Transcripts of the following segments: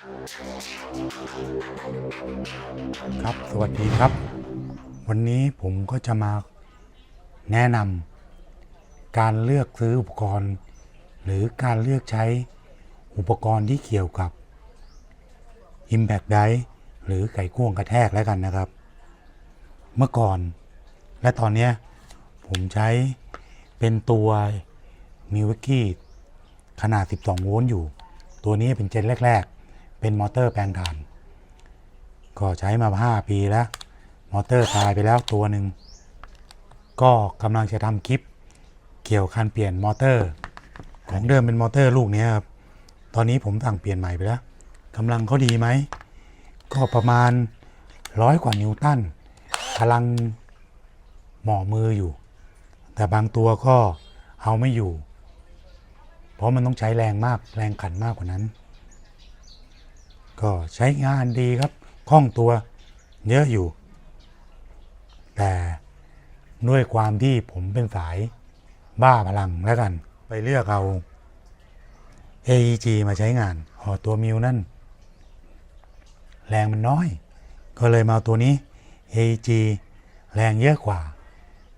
ครับ สวัสดีครับ วันนี้ผมก็จะมาแนะนำการเลือกซื้ออุปกรณ์ หรือการเลือกใช้อุปกรณ์ที่เกี่ยวกับ Impact d i หรือไก่ขควงกระแทกแล้วกันนะครับ เมื่อก่อนและตอนนี้ผมใช้เป็นตัวมิวกี้ขนาด 12 โวลต์อยู่ ตัวนี้เป็นเจนแรก ๆ เป็นมอเตอร์แปลงถ่าน ก็ใช้มา 5 ปีแล้ว มอเตอร์ตายไปแล้วตัวหนึ่ง ก็กำลังจะทำคลิปเกี่ยวคันเปลี่ยนมอเตอร์ ของเดิมเป็นมอเตอร์ลูกนี้ครับ ตอนนี้ผมสั่งเปลี่ยนใหม่ไปแล้วกำลังเขาดีไหม ก็ประมาณร้อยกว่านิวตันพลังหมอมืออยู่ แต่บางตัวก็เอาไม่อยู่ เพราะมันต้องใช้แรงมากแรงขันมากกว่านั้น ก็ใช้งานดีครับคล่องตัวเยอะอยู่ แต่ด้วยความที่ผมเป็นสายบ้าพลังแล้วกัน ไปเลือกเอา AEG มาใช้งานอ๋อตัวมิวนั่น แรงมันน้อย ก็เลยมาเอาตัวนี้ AEG แรงเยอะกว่า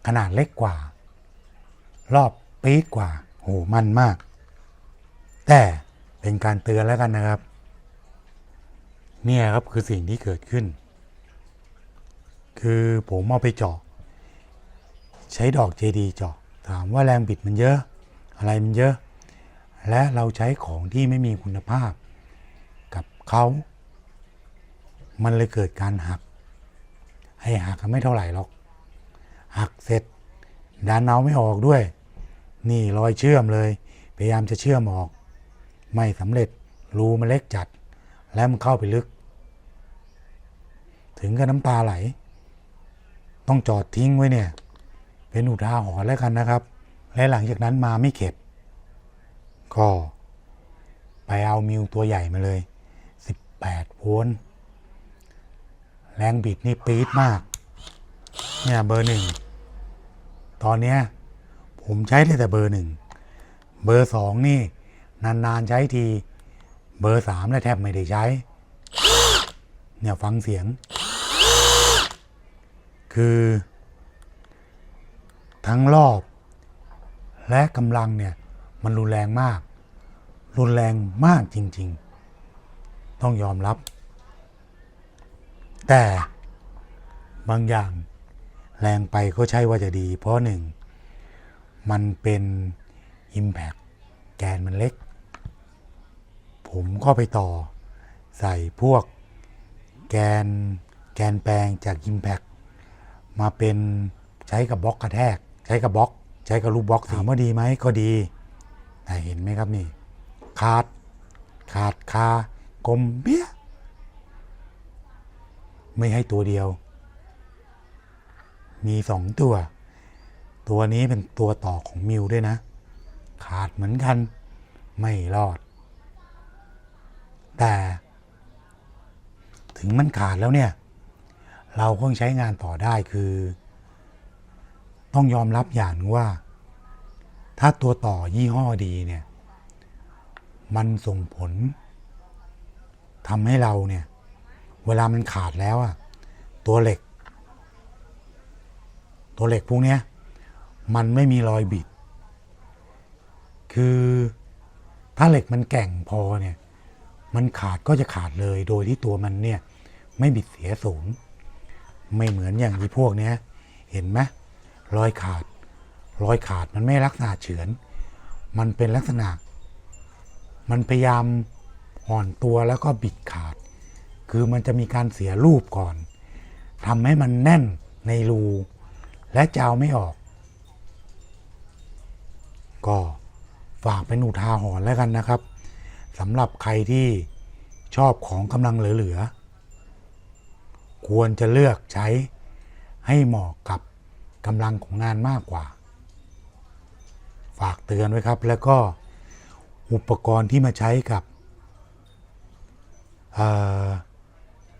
ขนาดเล็กกว่า รอบปี๊ดกว่าโหมันมาก แต่เป็นการเตือนแล้วกันนะครับ เนี่ยครับคือสิ่งที่เกิดขึ้น คือผมเอาไปเจาะ ใช้ดอกเจดีเจาะ ถามว่าแรงบิดมันเยอะ อะไรมันเยอะ และเราใช้ของที่ไม่มีคุณภาพ กับเขามันเลยเกิดการหัก ให้หักก็ไม่เท่าไหร่หรอก หักเสร็จดันเอาไม่ออกด้วย นี่รอยเชื่อมเลย พยายามจะเชื่อมออก ไม่สำเร็จรูมันเล็กจัด และมันเข้าไปลึก ถึงกับน้ำตาไหล ต้องจอดทิ้งไว้เนี่ย เป็นอุทาหรณ์แล้วกันนะครับ และหลังจากนั้นมาไม่เข็ดก็ไปเอามิวตัวใหญ่มาเลย 18โวลต์แรงบิดนี่ปี๊ดมาก เนี่ยเบอร์หนึ่ง ตอนเนี้ยผมใช้ได้แต่เบอร์หนึ่ง เบอร์สองนี่ นาน ๆ ใช้ที เบอร์สามแล้วแทบไม่ได้ใช้ เนี่ย ฟังเสียง คือ ทั้งรอบ และกำลังเนี่ยมันรุนแรงมาก รุนแรงมากจริง ๆ ต้องยอมรับ แต่บางอย่างแรงไปก็ใช่ว่าจะดี เพราะหนึ่ง มันเป็น Impact แกนมันเล็ก ผมก็ไปต่อใส่พวกแกนแกนแปลงจาก Impact มาเป็นใช้กับบล็อกกระแทก ใช้กับบล็อก ใช้กับลูกบล็อกถามว่าดีไหมก็ดีแต่เห็นไหมครับนี่ ขาด ขาดคากลมเบี้ยไม่ให้ตัวเดียว มีสองตัว ตัวนี้เป็นตัวต่อของมิวด้วยนะ ขาดเหมือนกัน ไม่รอด แต่ ถึงมันขาดแล้วเนี่ย เราคงใช้งานต่อได้คือ ต้องยอมรับอย่างว่า ถ้าตัวต่อยี่ห้อดีเนี่ย มันส่งผลทำให้เราเนี่ย เวลามันขาดแล้วอะตัวเหล็ก ตัวเหล็กพวกเนี้ยมันไม่มีรอยบิด คือถ้าเหล็กมันแก่งพอเนี่ย มันขาดก็จะขาดเลยโดยที่ตัวมันเนี่ย ไม่บิดเสียศูนย์ ไม่เหมือนอย่างที่พวกเนี้ยเห็นไหมรอยขาด รอยขาดมันไม่ลักษณะเฉือน มันเป็นลักษณะ มันพยายามอ่อนตัวแล้วก็บิดขาด คือมันจะมีการเสียรูปก่อนทำให้มันแน่นในรู และจะเอาไม่ออก ก็ฝากเป็นอุทาหรณ์แล้วกันนะครับสำหรับใครที่ชอบของกำลังเหลือๆ ควรจะเลือกใช้ให้เหมาะกับกำลังของงานมากกว่า ฝากเตือนไว้ครับ แล้วก็อุปกรณ์ที่มาใช้กับ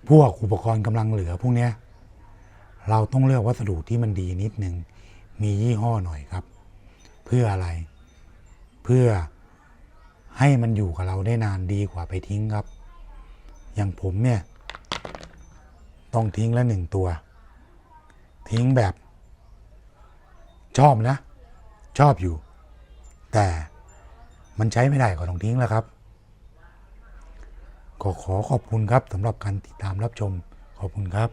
พวกอุปกรณ์กำลังเหลือพวกนี้เราต้องเลือกวัสดุที่มันดีนิดนึง มียี่ห้อหน่อยครับ เพื่ออะไร เพื่อให้มันอยู่กับเราได้นานดีกว่าไปทิ้งครับ อย่างผมเนี่ย ต้องทิ้งละหนึ่งตัว ทิ้งแบบ ชอบนะ ชอบอยู่ แต่มันใช้ไม่ได้ก็ต้องทิ้งแล้วครับ ก็ขอขอบคุณครับสำหรับการติดตามรับชมขอบคุณครับ